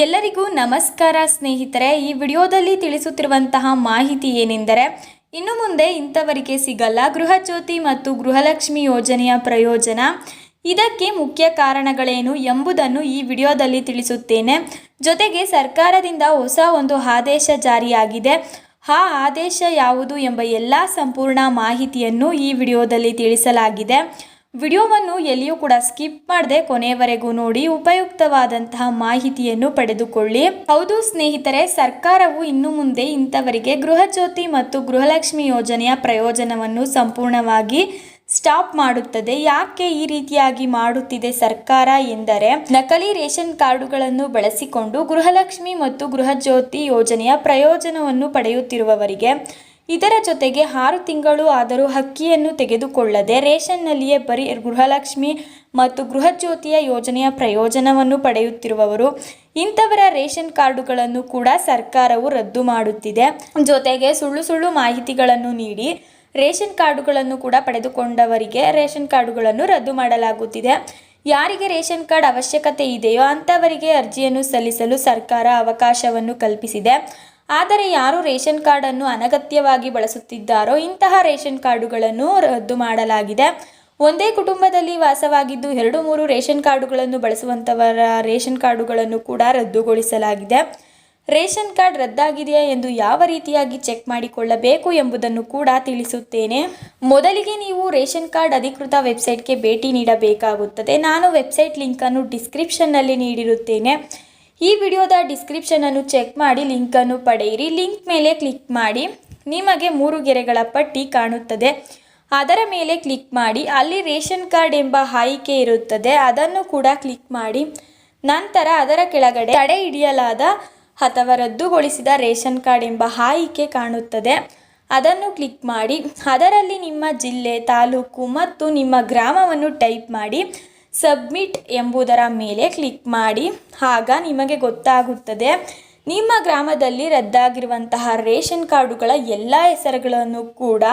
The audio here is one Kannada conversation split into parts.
ಎಲ್ಲರಿಗೂ ನಮಸ್ಕಾರ ಸ್ನೇಹಿತರೆ. ಈ ವಿಡಿಯೋದಲ್ಲಿ ತಿಳಿಸುತ್ತಿರುವಂತಹ ಮಾಹಿತಿ ಏನೆಂದರೆ, ಇನ್ನು ಮುಂದೆ ಇಂಥವರಿಗೆ ಸಿಗಲ್ಲ ಗೃಹಜ್ಯೋತಿ ಮತ್ತು ಗೃಹಲಕ್ಷ್ಮಿ ಯೋಜನೆಯ ಪ್ರಯೋಜನ. ಇದಕ್ಕೆ ಮುಖ್ಯ ಕಾರಣಗಳೇನು ಎಂಬುದನ್ನು ಈ ವಿಡಿಯೋದಲ್ಲಿ ತಿಳಿಸುತ್ತೇನೆ. ಜೊತೆಗೆ ಸರ್ಕಾರದಿಂದ ಹೊಸ ಒಂದು ಆದೇಶ ಜಾರಿಯಾಗಿದೆ. ಆ ಆದೇಶ ಯಾವುದು ಎಂಬ ಎಲ್ಲ ಸಂಪೂರ್ಣ ಮಾಹಿತಿಯನ್ನು ಈ ವಿಡಿಯೋದಲ್ಲಿ ತಿಳಿಸಲಾಗಿದೆ. ವಿಡಿಯೋವನ್ನು ಎಲ್ಲಿಯೂ ಕೂಡ ಸ್ಕಿಪ್ ಮಾಡದೆ ಕೊನೆಯವರೆಗೂ ನೋಡಿ ಉಪಯುಕ್ತವಾದಂತಹ ಮಾಹಿತಿಯನ್ನು ಪಡೆದುಕೊಳ್ಳಿ. ಹೌದು ಸ್ನೇಹಿತರೆ, ಸರ್ಕಾರವು ಇನ್ನು ಮುಂದೆ ಇಂಥವರಿಗೆ ಗೃಹಜ್ಯೋತಿ ಮತ್ತು ಗೃಹಲಕ್ಷ್ಮಿ ಯೋಜನೆಯ ಪ್ರಯೋಜನವನ್ನು ಸಂಪೂರ್ಣವಾಗಿ ಸ್ಟಾಪ್ ಮಾಡುತ್ತದೆ. ಯಾಕೆ ಈ ರೀತಿಯಾಗಿ ಮಾಡುತ್ತಿದೆ ಸರ್ಕಾರ ಎಂದರೆ, ನಕಲಿ ರೇಷನ್ ಕಾರ್ಡುಗಳನ್ನು ಬಳಸಿಕೊಂಡು ಗೃಹಲಕ್ಷ್ಮಿ ಮತ್ತು ಗೃಹಜ್ಯೋತಿ ಯೋಜನೆಯ ಪ್ರಯೋಜನವನ್ನು ಪಡೆಯುತ್ತಿರುವವರಿಗೆ ಇದರ ಜೊತೆಗೆ ಆರು ತಿಂಗಳು ಆದರೂ ಹಕ್ಕಿಯನ್ನು ತೆಗೆದುಕೊಳ್ಳದೆ ರೇಷನ್ನಲ್ಲಿಯೇ ಬರೀ ಗೃಹಲಕ್ಷ್ಮಿ ಮತ್ತು ಗೃಹಜ್ಯೋತಿಯ ಯೋಜನೆಯ ಪ್ರಯೋಜನವನ್ನು ಪಡೆಯುತ್ತಿರುವವರು, ಇಂಥವರ ರೇಷನ್ ಕಾರ್ಡುಗಳನ್ನು ಕೂಡ ಸರ್ಕಾರವು ರದ್ದು ಮಾಡುತ್ತಿದೆ. ಜೊತೆಗೆ ಸುಳ್ಳು ಸುಳ್ಳು ಮಾಹಿತಿಗಳನ್ನು ನೀಡಿ ರೇಷನ್ ಕಾರ್ಡುಗಳನ್ನು ಕೂಡ ಪಡೆದುಕೊಂಡವರಿಗೆ ರೇಷನ್ ಕಾರ್ಡುಗಳನ್ನು ರದ್ದು ಮಾಡಲಾಗುತ್ತಿದೆ. ಯಾರಿಗೆ ರೇಷನ್ ಕಾರ್ಡ್ ಅವಶ್ಯಕತೆ ಇದೆಯೋ ಅಂಥವರಿಗೆ ಅರ್ಜಿಯನ್ನು ಸಲ್ಲಿಸಲು ಸರ್ಕಾರ ಅವಕಾಶವನ್ನು ಕಲ್ಪಿಸಿದೆ. ಆದರೆ ಯಾರು ರೇಷನ್ ಕಾರ್ಡನ್ನು ಅನಗತ್ಯವಾಗಿ ಬಳಸುತ್ತಿದ್ದಾರೋ ಇಂತಹ ರೇಷನ್ ಕಾರ್ಡುಗಳನ್ನು ರದ್ದು ಮಾಡಲಾಗಿದೆ. ಒಂದೇ ಕುಟುಂಬದಲ್ಲಿ ವಾಸವಾಗಿದ್ದು ಎರಡು ಮೂರು ರೇಷನ್ ಕಾರ್ಡುಗಳನ್ನು ಬಳಸುವಂಥವರ ರೇಷನ್ ಕಾರ್ಡುಗಳನ್ನು ಕೂಡ ರದ್ದುಗೊಳಿಸಲಾಗಿದೆ. ರೇಷನ್ ಕಾರ್ಡ್ ರದ್ದಾಗಿದೆಯಾ ಎಂದು ಯಾವ ರೀತಿಯಾಗಿ ಚೆಕ್ ಮಾಡಿಕೊಳ್ಳಬೇಕು ಎಂಬುದನ್ನು ಕೂಡ ತಿಳಿಸುತ್ತೇನೆ. ಮೊದಲಿಗೆ ನೀವು ರೇಷನ್ ಕಾರ್ಡ್ ಅಧಿಕೃತ ವೆಬ್ಸೈಟ್ಗೆ ಭೇಟಿ ನೀಡಬೇಕಾಗುತ್ತದೆ. ನಾನು ವೆಬ್ಸೈಟ್ ಲಿಂಕನ್ನು ಡಿಸ್ಕ್ರಿಪ್ಷನ್ನಲ್ಲಿ ನೀಡಿರುತ್ತೇನೆ. ಈ ವಿಡಿಯೋದ ಡಿಸ್ಕ್ರಿಪ್ಷನನ್ನು ಚೆಕ್ ಮಾಡಿ ಲಿಂಕನ್ನು ಪಡೆಯಿರಿ. ಲಿಂಕ್ ಮೇಲೆ ಕ್ಲಿಕ್ ಮಾಡಿ. ನಿಮಗೆ ಮೂರು ಗೆರೆಗಳ ಪಟ್ಟಿ ಕಾಣುತ್ತದೆ. ಅದರ ಮೇಲೆ ಕ್ಲಿಕ್ ಮಾಡಿ. ಅಲ್ಲಿ ರೇಷನ್ ಕಾರ್ಡ್ ಎಂಬ ಆಯ್ಕೆ ಇರುತ್ತದೆ. ಅದನ್ನು ಕೂಡ ಕ್ಲಿಕ್ ಮಾಡಿ. ನಂತರ ಅದರ ಕೆಳಗಡೆ ತಡೆ ಹಿಡಿಯಲಾದ ಅಥವಾ ರದ್ದುಗೊಳಿಸಿದ ರೇಷನ್ ಕಾರ್ಡ್ ಎಂಬ ಆಯ್ಕೆ ಕಾಣುತ್ತದೆ. ಅದನ್ನು ಕ್ಲಿಕ್ ಮಾಡಿ. ಅದರಲ್ಲಿ ನಿಮ್ಮ ಜಿಲ್ಲೆ, ತಾಲೂಕು ಮತ್ತು ನಿಮ್ಮ ಗ್ರಾಮವನ್ನು ಟೈಪ್ ಮಾಡಿ. ಸಬ್ಮಿಟ್ ಎಂಬುದರ ಮೇಲೆ ಕ್ಲಿಕ್ ಮಾಡಿ. ಆಗ ನಿಮಗೆ ಗೊತ್ತಾಗುತ್ತದೆ, ನಿಮ್ಮ ಗ್ರಾಮದಲ್ಲಿ ರದ್ದಾಗಿರುವಂತಹ ರೇಷನ್ ಕಾರ್ಡುಗಳ ಎಲ್ಲ ಹೆಸರುಗಳನ್ನು ಕೂಡ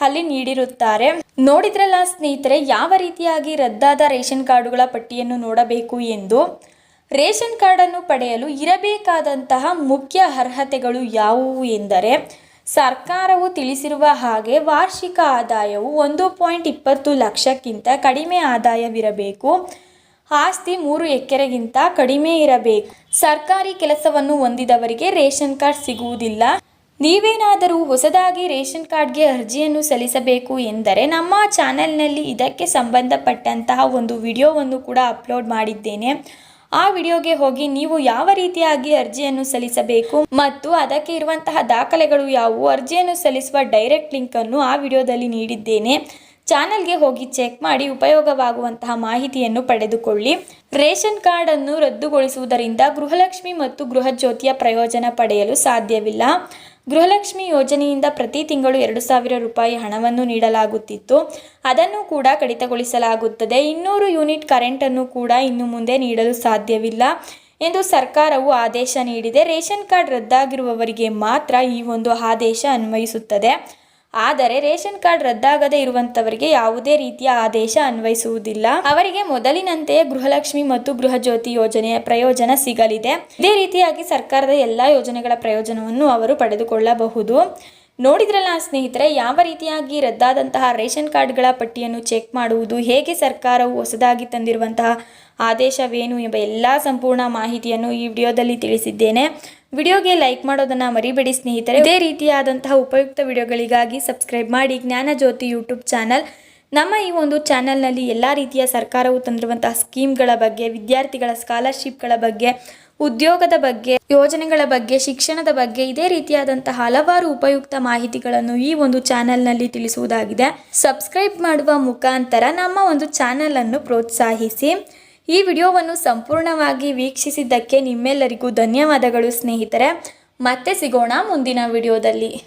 ಅಲ್ಲಿ ನೀಡಿರುತ್ತಾರೆ. ನೋಡಿದ್ರಲ್ಲ ಸ್ನೇಹಿತರೆ, ಯಾವ ರೀತಿಯಾಗಿ ರದ್ದಾದ ರೇಷನ್ ಕಾರ್ಡುಗಳ ಪಟ್ಟಿಯನ್ನು ನೋಡಬೇಕು ಎಂದು? ರೇಷನ್ ಕಾರ್ಡನ್ನು ಪಡೆಯಲು ಇರಬೇಕಾದಂತಹ ಮುಖ್ಯ ಅರ್ಹತೆಗಳು ಯಾವುವು ಎಂದರೆ ಸರ್ಕಾರವು ತಿಳಿಸಿರುವ ಹಾಗೆ ವಾರ್ಷಿಕ ಆದಾಯವು ಒಂದು ಪಾಯಿಂಟ್ ಇಪ್ಪತ್ತು ಲಕ್ಷಕ್ಕಿಂತ ಕಡಿಮೆ ಆದಾಯವಿರಬೇಕು. ಆಸ್ತಿ ಮೂರು ಎಕರೆಗಿಂತ ಕಡಿಮೆ ಇರಬೇಕು. ಸರ್ಕಾರಿ ಕೆಲಸವನ್ನು ಹೊಂದಿದವರಿಗೆ ರೇಷನ್ ಕಾರ್ಡ್ ಸಿಗುವುದಿಲ್ಲ. ನೀವೇನಾದರೂ ಹೊಸದಾಗಿ ರೇಷನ್ ಕಾರ್ಡ್ಗೆ ಅರ್ಜಿಯನ್ನು ಸಲ್ಲಿಸಬೇಕು ಎಂದರೆ ನಮ್ಮ ಚಾನೆಲ್ನಲ್ಲಿ ಇದಕ್ಕೆ ಸಂಬಂಧಪಟ್ಟಂತಹ ಒಂದು ವಿಡಿಯೋವನ್ನು ಕೂಡ ಅಪ್ಲೋಡ್ ಮಾಡಿದ್ದೇನೆ. ಆ ವಿಡಿಯೋಗೆ ಹೋಗಿ ನೀವು ಯಾವ ರೀತಿಯಾಗಿ ಅರ್ಜಿಯನ್ನು ಸಲ್ಲಿಸಬೇಕು ಮತ್ತು ಅದಕ್ಕೆ ಇರುವಂತಹ ದಾಖಲೆಗಳು ಯಾವುವು, ಅರ್ಜಿಯನ್ನು ಸಲ್ಲಿಸುವ ಡೈರೆಕ್ಟ್ ಲಿಂಕನ್ನು ಆ ವಿಡಿಯೋದಲ್ಲಿ ನೀಡಿದ್ದೇನೆ. ಚಾನಲ್ಗೆ ಹೋಗಿ ಚೆಕ್ ಮಾಡಿ ಉಪಯೋಗವಾಗುವಂತಹ ಮಾಹಿತಿಯನ್ನು ಪಡೆದುಕೊಳ್ಳಿ. ರೇಷನ್ ಕಾರ್ಡ್ ಅನ್ನು ರದ್ದುಗೊಳಿಸುವುದರಿಂದ ಗೃಹಲಕ್ಷ್ಮಿ ಮತ್ತು ಗೃಹಜ್ಯೋತಿಯ ಪ್ರಯೋಜನ ಪಡೆಯಲು ಸಾಧ್ಯವಿಲ್ಲ. ಗೃಹಲಕ್ಷ್ಮಿ ಯೋಜನೆಯಿಂದ ಪ್ರತಿ ತಿಂಗಳು ಎರಡು ಸಾವಿರ ರೂಪಾಯಿ ಹಣವನ್ನು ನೀಡಲಾಗುತ್ತಿತ್ತು. ಅದನ್ನು ಕೂಡ ಕಡಿತಗೊಳಿಸಲಾಗುತ್ತದೆ. ಇನ್ನೂರು ಯೂನಿಟ್ ಕರೆಂಟನ್ನು ಕೂಡ ಇನ್ನು ಮುಂದೆ ನೀಡಲು ಸಾಧ್ಯವಿಲ್ಲ ಎಂದು ಸರ್ಕಾರವು ಆದೇಶ ನೀಡಿದೆ. ರೇಷನ್ ಕಾರ್ಡ್ ರದ್ದಾಗಿರುವವರಿಗೆ ಮಾತ್ರ ಈ ಒಂದು ಆದೇಶ ಅನ್ವಯಿಸುತ್ತದೆ. ಆದರೆ ರೇಷನ್ ಕಾರ್ಡ್ ರದ್ದಾಗದೇ ಇರುವಂತವರಿಗೆ ಯಾವುದೇ ರೀತಿಯ ಆದೇಶ ಅನ್ವಯಿಸುವುದಿಲ್ಲ. ಅವರಿಗೆ ಮೊದಲಿನಂತೆಯೇ ಗೃಹಲಕ್ಷ್ಮಿ ಮತ್ತು ಗೃಹಜ್ಯೋತಿ ಯೋಜನೆಯ ಪ್ರಯೋಜನ ಸಿಗಲಿದೆ. ಇದೇ ರೀತಿಯಾಗಿ ಸರ್ಕಾರದ ಎಲ್ಲ ಯೋಜನೆಗಳ ಪ್ರಯೋಜನವನ್ನು ಅವರು ಪಡೆದುಕೊಳ್ಳಬಹುದು. ನೋಡಿದ್ರಲ್ಲ ಸ್ನೇಹಿತರೆ, ಯಾವ ರೀತಿಯಾಗಿ ರದ್ದಾದಂತಹ ರೇಷನ್ ಕಾರ್ಡ್ಗಳ ಪಟ್ಟಿಯನ್ನು ಚೆಕ್ ಮಾಡುವುದು, ಹೇಗೆ ಸರ್ಕಾರವು ಹೊಸದಾಗಿ ತಂದಿರುವಂತಹ ಆದೇಶವೇನು ಎಂಬ ಎಲ್ಲ ಸಂಪೂರ್ಣ ಮಾಹಿತಿಯನ್ನು ಈ ವಿಡಿಯೋದಲ್ಲಿ ತಿಳಿಸಿದ್ದೇನೆ. ವಿಡಿಯೋಗೆ ಲೈಕ್ ಮಾಡೋದನ್ನು ಮರಿಬೇಡಿ ಸ್ನೇಹಿತರೆ. ಇದೇ ರೀತಿಯಾದಂತಹ ಉಪಯುಕ್ತ ವಿಡಿಯೋಗಳಿಗಾಗಿ ಸಬ್ಸ್ಕ್ರೈಬ್ ಮಾಡಿ ಜ್ಯೋತಿ ಯೂಟ್ಯೂಬ್ ಚಾನಲ್. ನಮ್ಮ ಈ ಒಂದು ಚಾನಲ್ನಲ್ಲಿ ಎಲ್ಲ ರೀತಿಯ ಸರ್ಕಾರವು ತಂದಿರುವಂತಹ ಸ್ಕೀಮ್ಗಳ ಬಗ್ಗೆ, ವಿದ್ಯಾರ್ಥಿಗಳ ಸ್ಕಾಲರ್ಶಿಪ್ಗಳ ಬಗ್ಗೆ, ಉದ್ಯೋಗದ ಬಗ್ಗೆ, ಯೋಜನೆಗಳ ಬಗ್ಗೆ, ಶಿಕ್ಷಣದ ಬಗ್ಗೆ ಇದೇ ರೀತಿಯಾದಂತಹ ಹಲವಾರು ಉಪಯುಕ್ತ ಮಾಹಿತಿಗಳನ್ನು ಈ ಒಂದು ಚಾನೆಲ್ನಲ್ಲಿ ತಿಳಿಸುವುದಾಗಿದೆ. ಸಬ್ಸ್ಕ್ರೈಬ್ ಮಾಡುವ ಮುಖಾಂತರ ನಮ್ಮ ಒಂದು ಚಾನೆಲ್ ಪ್ರೋತ್ಸಾಹಿಸಿ. ಈ ವಿಡಿಯೋವನ್ನು ಸಂಪೂರ್ಣವಾಗಿ ವೀಕ್ಷಿಸಿದ್ದಕ್ಕೆ ನಿಮ್ಮೆಲ್ಲರಿಗೂ ಧನ್ಯವಾದಗಳು ಸ್ನೇಹಿತರೆ. ಮತ್ತೆ ಸಿಗೋಣ ಮುಂದಿನ ವಿಡಿಯೋದಲ್ಲಿ.